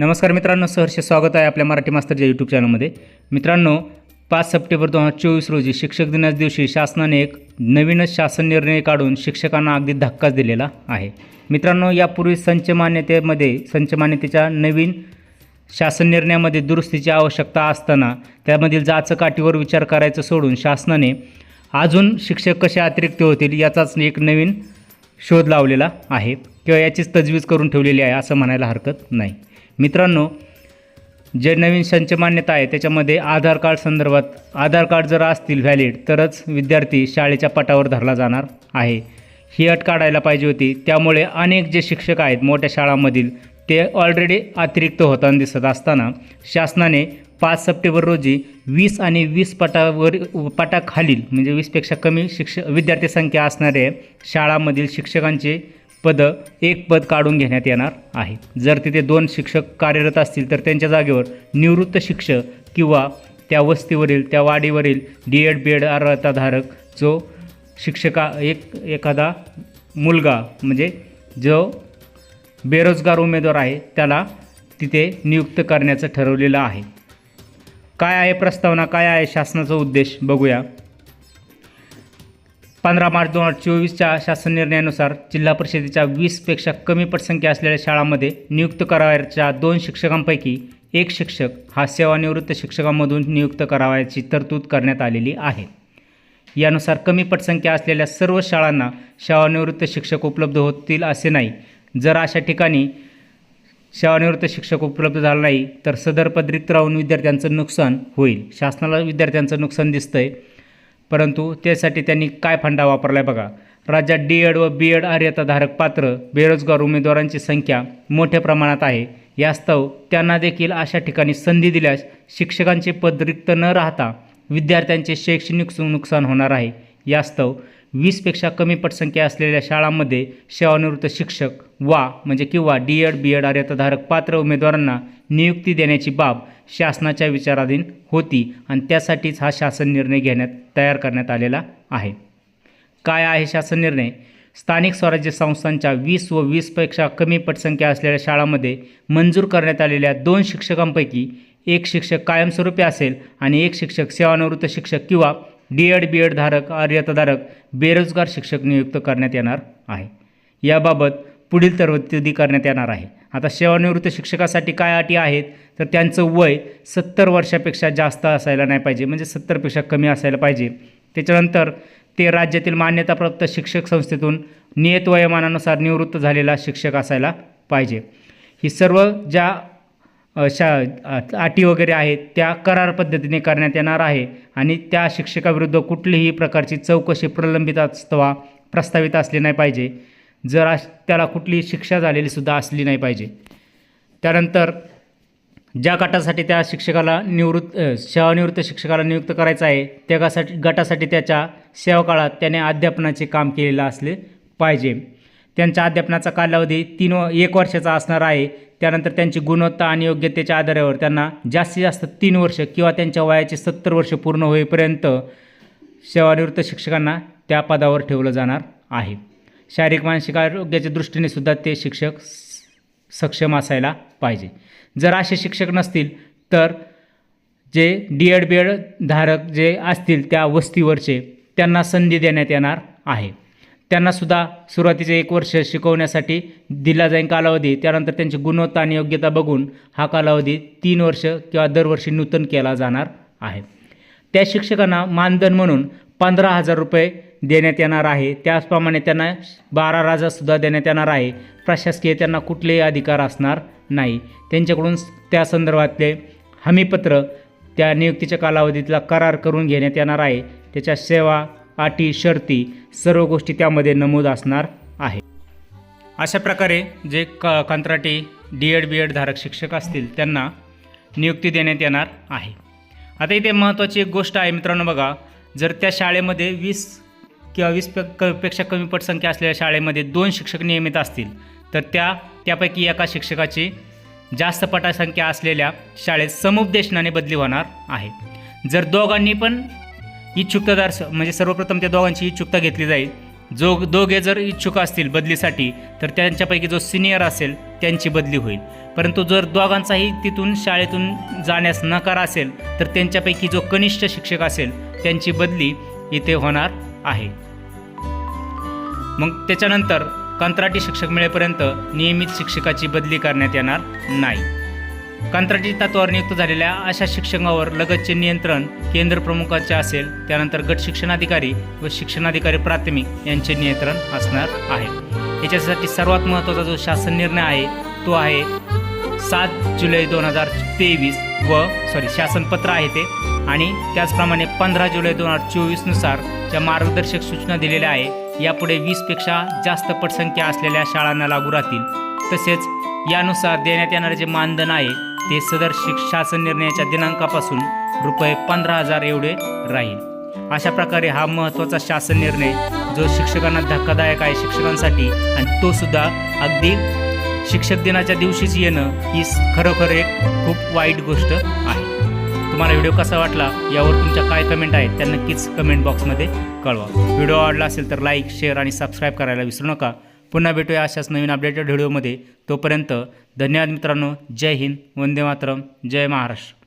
नमस्कार मित्रांनो सहर्ष स्वागत आहे आपल्या मराठी मास्तरच्या यूट्यूब चॅनलमध्ये मित्रांनो पाच सप्टेंबर दोन हजार चोवीस रोजी शिक्षक दिनाच्या दिवशी शासनाने एक नवीनच शासन निर्णय काढून शिक्षकांना अगदी धक्काच दिलेला आहे. मित्रांनो यापूर्वी संच मान्यतेमध्ये संच मान्यतेच्या नवीन शासन निर्णयामध्ये दुरुस्तीची आवश्यकता असताना त्यामधील जाचकाठीवर विचार करायचं सोडून शासनाने अजून शिक्षक कसे अतिरिक्त होतील याचाच एक नवीन शोध लावलेला आहे. किंवा याचीच तजवीज करून ठेवलेली आहे असं म्हणायला हरकत नाही. मित्रांनो जे नवीन संच मान्यता आहे त्याच्यामध्ये आधार कार्ड संदर्भात आधार कार्ड जर असतील व्हॅलिड तरच विद्यार्थी शाळेच्या पटावर धरला जाणार आहे. ही अट काढायला पाहिजे होती. त्यामुळे अनेक जे शिक्षक आहेत मोठ्या शाळांमधील ते ऑलरेडी अतिरिक्त होताना दिसत असताना शासनाने पाच सप्टेंबर रोजी वीस आणि वीस पटावर पटाखालील म्हणजे वीसपेक्षा कमी शिक्ष विद्यार्थी संख्या असणाऱ्या शाळांमधील शिक्षकांचे पदं एक पद काढून घेण्यात येणार आहे. जर तिथे दोन शिक्षक कार्यरत असतील तर त्यांच्या जागेवर निवृत्त शिक्षक किंवा त्या वस्तीवरील त्या वाडीवरील डी एड बी एड अर्हताधारक जो शिक्षका एक एखादा मुलगा म्हणजे जो बेरोजगार उमेदवार आहे त्याला तिथे नियुक्त करण्याचं ठरवलेलं आहे. काय आहे प्रस्तावना काय आहे शासनाचा उद्देश बघूया. पंधरा मार्च दोन हजार चोवीसच्या शासन निर्णयानुसार जिल्हा परिषदेच्या वीसपेक्षा कमी पटसंख्या असलेल्या शाळांमध्ये नियुक्त करावयाच्या दोन शिक्षकांपैकी एक शिक्षक हा सेवानिवृत्त शिक्षकांमधून नियुक्त करावयाची तरतूद करण्यात आलेली आहे. यानुसार कमी पटसंख्या असलेल्या सर्व शाळांना सेवानिवृत्त शिक्षक उपलब्ध होतील असे नाही. जर अशा ठिकाणी सेवानिवृत्त शिक्षक उपलब्ध झाला नाही तर सदर पदरीत राहून विद्यार्थ्यांचं नुकसान होईल. शासनाला विद्यार्थ्यांचं नुकसान दिसतंय. परंतु त्यासाठी त्यांनी काय फंडा वापरला आहे बघा. राज्यात डी एड व बी एड अर्यताधारक पात्र बेरोजगार उमेदवारांची संख्या मोठ्या प्रमाणात आहे. यास्तव त्यांना देखील अशा ठिकाणी संधी दिल्यास शिक्षकांचे पद रिक्त न राहता विद्यार्थ्यांचे शैक्षणिक नुकसान होणार आहे. यास्तव वीसपेक्षा कमी पटसंख्या असलेल्या शाळांमध्ये सेवानिवृत्त शिक्षक वा म्हणजे किंवा डी एड बी एड अर्यताधारक पात्र उमेदवारांना नियुक्ती देण्याची बाब शासनाच्या विचाराधीन होती आणि त्यासाठीच हा शासन निर्णय घेण्यात तयार करण्यात आलेला आहे. काय आहे शासन निर्णय? स्थानिक स्वराज्य संस्थांच्या वीस व वीसपेक्षा कमी पटसंख्या असलेल्या शाळांमध्ये मंजूर करण्यात आलेल्या दोन शिक्षकांपैकी एक शिक्षक कायमस्वरूपी असेल आणि एक शिक्षक सेवानिवृत्त शिक्षक किंवा डी एड बी एड धारक बेरोजगार शिक्षक नियुक्त करण्यात येणार आहे. याबाबत पुढील तरतुदी करण्यात येणार आहे. आता सेवानिवृत्त शिक्षकासाठी काय अटी आहेत? तर त्यांचं वय सत्तर वर्षापेक्षा जास्त असायला नाही पाहिजे. म्हणजे सत्तरपेक्षा कमी असायला पाहिजे. त्याच्यानंतर ते राज्यातील मान्यताप्राप्त शिक्षक संस्थेतून नियत वयोमानानुसार निवृत्त झालेला शिक्षक असायला पाहिजे. ही सर्व ज्या शा अटी वगैरे आहेत त्या करार पद्धतीने करण्यात येणार आहे. आणि त्या शिक्षकाविरुद्ध कुठलीही प्रकारची चौकशी प्रलंबित असतवा प्रस्तावित असली नाही पाहिजे. जर अश त्याला कुठलीही शिक्षा झालेली सुद्धा असली नाही पाहिजे. त्यानंतर ज्या गटासाठी त्या शिक्षकाला निवृत्त सेवानिवृत्त शिक्षकाला नियुक्त करायचं आहे त्या गटासाठी गटासाठी त्याच्या सेवाकाळात त्याने अध्यापनाचे काम केलेलं असले पाहिजे. त्यांच्या अध्यापनाचा कालावधी तीन व एक वर्षाचा असणार आहे. त्यानंतर त्यांची गुणवत्ता आणि योग्यतेच्या आधारावर त्यांना जास्तीत जास्त तीन वर्ष किंवा त्यांच्या वयाचे सत्तर वर्ष पूर्ण होईपर्यंत सेवानिवृत्त शिक्षकांना त्या पदावर ठेवलं जाणार आहे. शारीरिक मानसिक आरोग्याच्या दृष्टीने सुद्धा ते शिक्षक सक्षम असायला पाहिजे. जर असे शिक्षक नसतील तर जे डी एड बी एड धारक जे असतील त्या वस्तीवरचे त्यांना संधी देण्यात येणार आहे. त्यांनासुद्धा सुरुवातीचे एक वर्ष शिकवण्यासाठी दिला जाईल कालावधी. त्यानंतर त्यांची गुणवत्ता आणि योग्यता बघून हा कालावधी तीन वर्ष किंवा दरवर्षी नूतन केला जाणार आहे. त्या शिक्षकांना मानधन म्हणून पंधरा हजार रुपये देण्यात येणार आहे. त्याचप्रमाणे त्यांना बारा राजासुद्धा देण्यात येणार आहे. प्रशासकीय त्यांना कुठलेही अधिकार असणार नाही. त्यांच्याकडून त्या संदर्भातले हमीपत्र त्या नियुक्तीच्या कालावधीतला करार करून घेण्यात येणार आहे. त्याच्या सेवा अटी शर्ती सर्व गोष्टी त्यामध्ये नमूद असणार आहे. अशा प्रकारे जे क कंत्राटी डी एड बी एड धारक शिक्षक असतील त्यांना नियुक्ती देण्यात येणार आहे. आता इथे महत्त्वाची एक गोष्ट आहे मित्रांनो बघा जर त्या शाळेमध्ये वीस किंवा वीस पे क पेक्षा कमी पटसंख्या असलेल्या शाळेमध्ये दोन शिक्षक नियमित असतील तर त्या त्यापैकी एका शिक्षकाची जास्त पटासंख्या असलेल्या शाळेत समुपदेशनाने बदली होणार आहे. जर दोघांनी पण इच्छुकतादार स- म्हणजे सर्वप्रथम त्या दोघांची इच्छुकता घेतली जाईल. जो दोघे जर इच्छुक असतील बदलीसाठी तर त्यांच्यापैकी जो सिनियर असेल त्यांची बदली होईल. परंतु जर दोघांचाही तिथून शाळेतून जाण्यास नकार असेल तर त्यांच्यापैकी जो कनिष्ठ शिक्षक असेल त्यांची बदली इथे होणार आहे. मग त्याच्यानंतर कंत्राटी शिक्षक मिळेपर्यंत नियमित शिक्षकाची बदली करण्यात येणार नाही. कंत्राटी तत्वावर नियुक्त झालेल्या अशा शिक्षकांवर लगतचे नियंत्रण केंद्र प्रमुखाचे असेल त्यानंतर गट शिक्षणाधिकारी व शिक्षणाधिकारी प्राथमिक यांचे नियंत्रण असणार आहे. याच्यासाठी सर्वात महत्त्वाचा जो शासन निर्णय आहे तो आहे सात जुलै दोन हजार तेवीस व सॉरी शासनपत्र आहे ते. आणि त्याचप्रमाणे पंधरा जुलै दोन हजार चोवीसनुसार ज्या मार्गदर्शक सूचना दिलेल्या आहे यापुढे वीसपेक्षा जास्त पटसंख्या असलेल्या शाळांना लागू राहतील. तसेच यानुसार देण्यात येणारे जे मानधन आहे ते सदर शासन निर्णयाच्या दिनांकापासून रुपये पंधरा हजार एवढे राहील. अशा प्रकारे हा महत्त्वाचा शासन निर्णय जो शिक्षकांना धक्कादायक आहे शिक्षकांसाठी आणि तो सुद्धा अगदी शिक्षक दिनाच्या दिवशीच येणं ही खरोखर एक खूप वाईट गोष्ट आहे. तुम्हाला व्हिडिओ कसा वाटला यावर तुमच्या काय कमेंट आहेत त्या नक्कीच कमेंट बॉक्समध्ये कळवा. व्हिडिओ आवडला असेल तर लाईक शेअर आणि सबस्क्राईब करायला विसरू नका. पुन्हा भेटूया अशाच नवीन अपडेटेड व्हिडिओमध्ये तोपर्यंत धन्यवाद मित्रांनो. जय हिंद. वंदे मातरम. जय महाराष्ट्र.